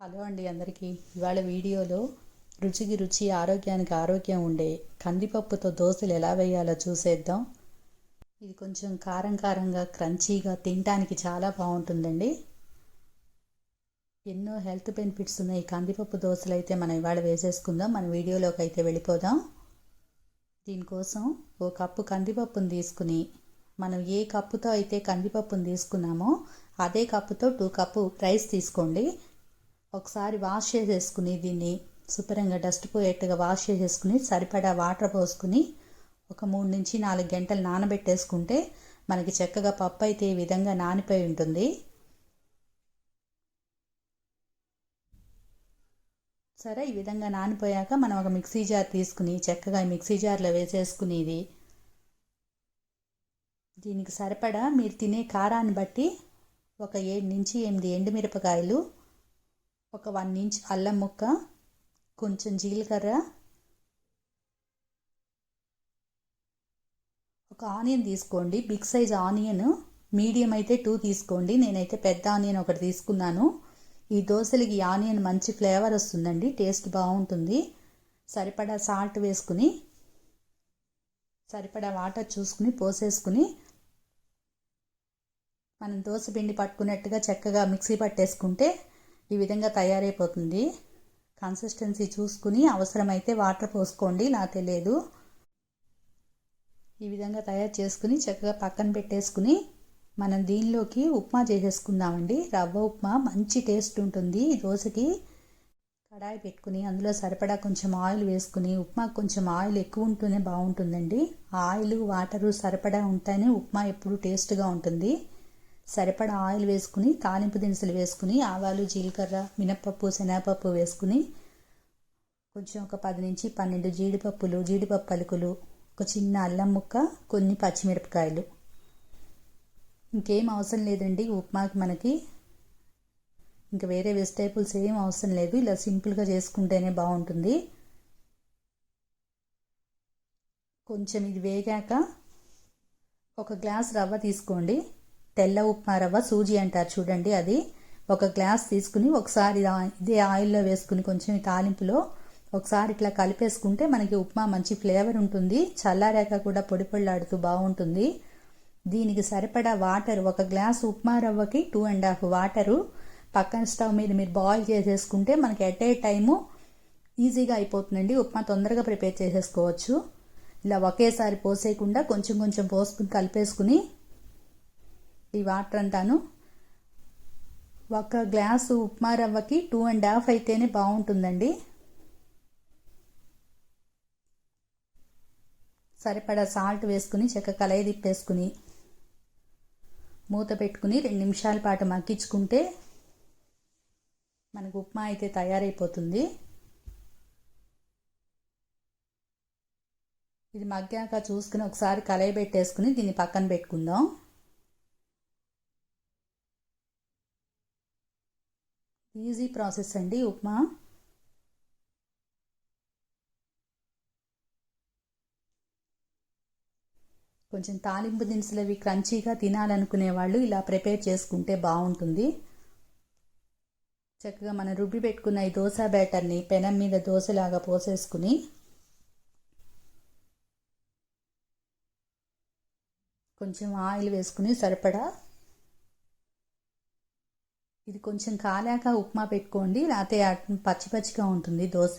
Hello అండి అందరికీ. ఇవాళ వీడియోలో రుచికి రుచి ఆరోగ్యానికి ఆరోగ్యం ఉండే కందిపప్పుతో దోశలు ఎలా వేయాలో చూసేద్దాం. ఇది కొంచెం కారం కారంగా క్రంచీగా తినడానికి చాలా బాగుంటుందండి. ఎన్నో హెల్త్ బెనిఫిట్స్ ఉన్నాయి. కందిపప్పు దోశలు అయితే మనం ఇవాళ వేసేసుకుందాం. మన వీడియోలోకి అయితే వెళ్ళిపోదాం. దీనికోసం ఓ కప్పు కందిపప్పును తీసుకుని మనం ఏ కప్పుతో అయితే కందిపప్పును తీసుకున్నామో అదే కప్పుతో టూ కప్పు రైస్ తీసుకోండి. ఒకసారి వాష్ చేసేసుకుని దీన్ని శుభ్రంగా డస్ట్ పోయేట్టుగా వాష్ చేసేసుకుని సరిపడా వాటర్ పోసుకుని ఒక మూడు నుంచి నాలుగు గంటలు నానబెట్టేసుకుంటే మనకి చక్కగా పప్పు అయితే ఈ విధంగా నానిపోయి ఉంటుంది. సరే ఈ విధంగా నానిపోయాక మనం ఒక మిక్సీ జార్ తీసుకుని చక్కగా మిక్సీ జార్లో వేసేసుకునేది. దీనికి సరిపడా మీరు తినే కారాన్ని బట్టి ఒక ఏడు నుంచి ఎనిమిది ఎండుమిరపకాయలు ఒక వన్ ఇంచ్ అల్లం ముక్క కొంచెం జీలకర్ర ఒక ఆనియన్ తీసుకోండి. బిగ్ సైజ్ ఆనియన్ మీడియం అయితే టూ తీసుకోండి. నేనైతే పెద్ద ఆనియన్ ఒకటి తీసుకున్నాను. ఈ దోశలకి ఆనియన్ మంచి ఫ్లేవర్ వస్తుందండి. టేస్ట్ బాగుంటుంది. సరిపడా సాల్ట్ వేసుకుని సరిపడా వాటర్ చూసుకుని పోసేసుకుని మనం దోశ పిండి పట్టుకున్నట్టుగా చక్కగా మిక్సీ పట్టేసుకుంటే ఈ విధంగా తయారైపోతుంది. కన్సిస్టెన్సీ చూసుకుని అవసరమైతే వాటర్ పోసుకోండి నాకు తెలియదు ఈ విధంగా తయారు చేసుకుని చక్కగా పక్కన పెట్టేసుకుని మనం దీనిలోకి ఉప్మా చేసేసుకుందామండి. రవ్వ ఉప్మా మంచి టేస్ట్ ఉంటుంది. ఈ దోశకి కడాయి పెట్టుకుని అందులో సరిపడా కొంచెం ఆయిల్ వేసుకుని ఉప్మా కొంచెం ఆయిల్ ఎక్కువ ఉంటేనే బాగుంటుందండి. ఆయిల్ వాటరు సరిపడా ఉంటేనే ఉప్మా ఎప్పుడు టేస్ట్గా ఉంటుంది. సరిపడా ఆయిల్ వేసుకుని తాలింపు దినుసులు వేసుకుని ఆవాలు జీలకర్ర మినప్పప్పు శనగపప్పు వేసుకుని కొంచెం ఒక పది నుంచి పన్నెండు జీడిపప్పులు జీడిపప్పు పలుకులు ఒక చిన్న అల్లం ముక్క కొన్ని పచ్చిమిరపకాయలు. ఇంకేం అవసరం లేదండి ఉప్మాకి మనకి. ఇంకా వేరే వెజిటేబుల్స్ ఏం అవసరం లేదు ఇలా సింపుల్గా చేసుకుంటేనే బాగుంటుంది. కొంచెం ఇది వేగాక ఒక గ్లాస్ రవ్వ తీసుకోండి. తెల్ల ఉప్మా రవ్వ సూజీ అంటారు చూడండి అది ఒక గ్లాస్ తీసుకుని ఒకసారి ఇదే ఆయిల్లో వేసుకుని కొంచెం తాలింపులో ఒకసారి ఇట్లా కలిపేసుకుంటే మనకి ఉప్మా మంచి ఫ్లేవర్ ఉంటుంది. చల్లారాక కూడా పొడి పొళ్ళాడుతూ బాగుంటుంది. దీనికి సరిపడా వాటర్ ఒక గ్లాస్ ఉప్మా రవ్వకి టూ అండ్ హాఫ్ వాటరు. పక్కన స్టవ్ మీద మీరు బాయిల్ చేసేసుకుంటే మనకి ఎట్ ఏ టైము ఈజీగా అయిపోతుందండి. ఉప్మా తొందరగా ప్రిపేర్ చేసేసుకోవచ్చు. ఇలా ఒకేసారి పోసేయకుండా కొంచెం కొంచెం పోసుకుని కలిపేసుకుని ఈ వాటర్ అంటాను ఒక గ్లాసు ఉప్మా రవ్వకి టూ అండ్ హాఫ్ అయితేనే బాగుంటుందండి సరిపడా సాల్ట్ వేసుకుని చెక్క కలయి తిప్పేసుకుని మూత పెట్టుకుని రెండు నిమిషాల పాటు మగ్గించుకుంటే మనకు ఉప్మా అయితే తయారైపోతుంది. ఇది మగ్గాక చూసుకుని ఒకసారి కలయి పెట్టేసుకుని దీన్ని పక్కన పెట్టుకుందాం. ఈజీ ప్రాసెస్ అండి ఉప్మా. కొంచెం తాలింపు దినుసులు అవి క్రంచీగా తినాలనుకునే వాళ్ళు ఇలా ప్రిపేర్ చేసుకుంటే బాగుంటుంది. చక్కగా మనం రుబ్బి పెట్టుకున్న ఈ దోశ బ్యాటర్ని పెనం మీద దోశలాగా పోసేసుకుని కొంచెం ఆయిల్ వేసుకుని సరిపడా ఇది కొంచెం కాలాక ఉప్మా పెట్టుకోండి. లేకపోతే పచ్చి పచ్చిగా ఉంటుంది దోశ.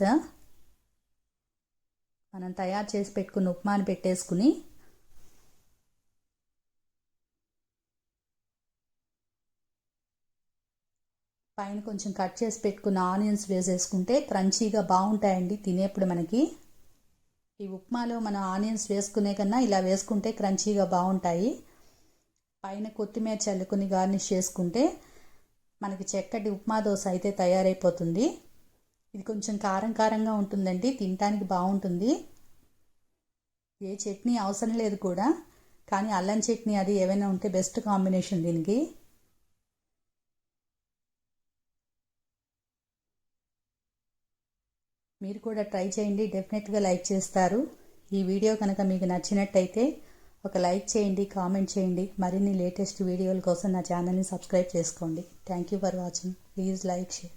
మనం తయారు చేసి పెట్టుకున్న ఉప్మాని పెట్టేసుకుని పైన కొంచెం కట్ చేసి పెట్టుకున్న ఆనియన్స్ వేసేసుకుంటే క్రంచీగా బాగుంటాయండి తినేప్పుడు మనకి. ఈ ఉప్మాలో మనం ఆనియన్స్ వేసుకునే కన్నా ఇలా వేసుకుంటే క్రంచీగా బాగుంటాయి. పైన కొత్తిమీర చల్లుకుని గార్నిష్ చేసుకుంటే మనకి చక్కటి ఉప్మా దోశ అయితే తయారైపోతుంది. ఇది కొంచెం కారం కారంగా ఉంటుందండి. తినడానికి బాగుంటుంది. ఏ చట్నీ అవసరం లేదు కూడా. కానీ అల్లం చట్నీ అది ఏమైనా ఉంటే బెస్ట్ కాంబినేషన్ దీనికి. మీరు కూడా ట్రై చేయండి. డెఫినెట్గా లైక్ చేస్తారు. ఈ వీడియో కనుక మీకు నచ్చినట్టయితే ఒక లైక్ చేయండి కామెంట్ చేయండి. మరిన్ని లేటెస్ట్ వీడియోల కోసం నా ఛానల్ని సబ్స్క్రైబ్ చేసుకోండి. Thank you for watching please like share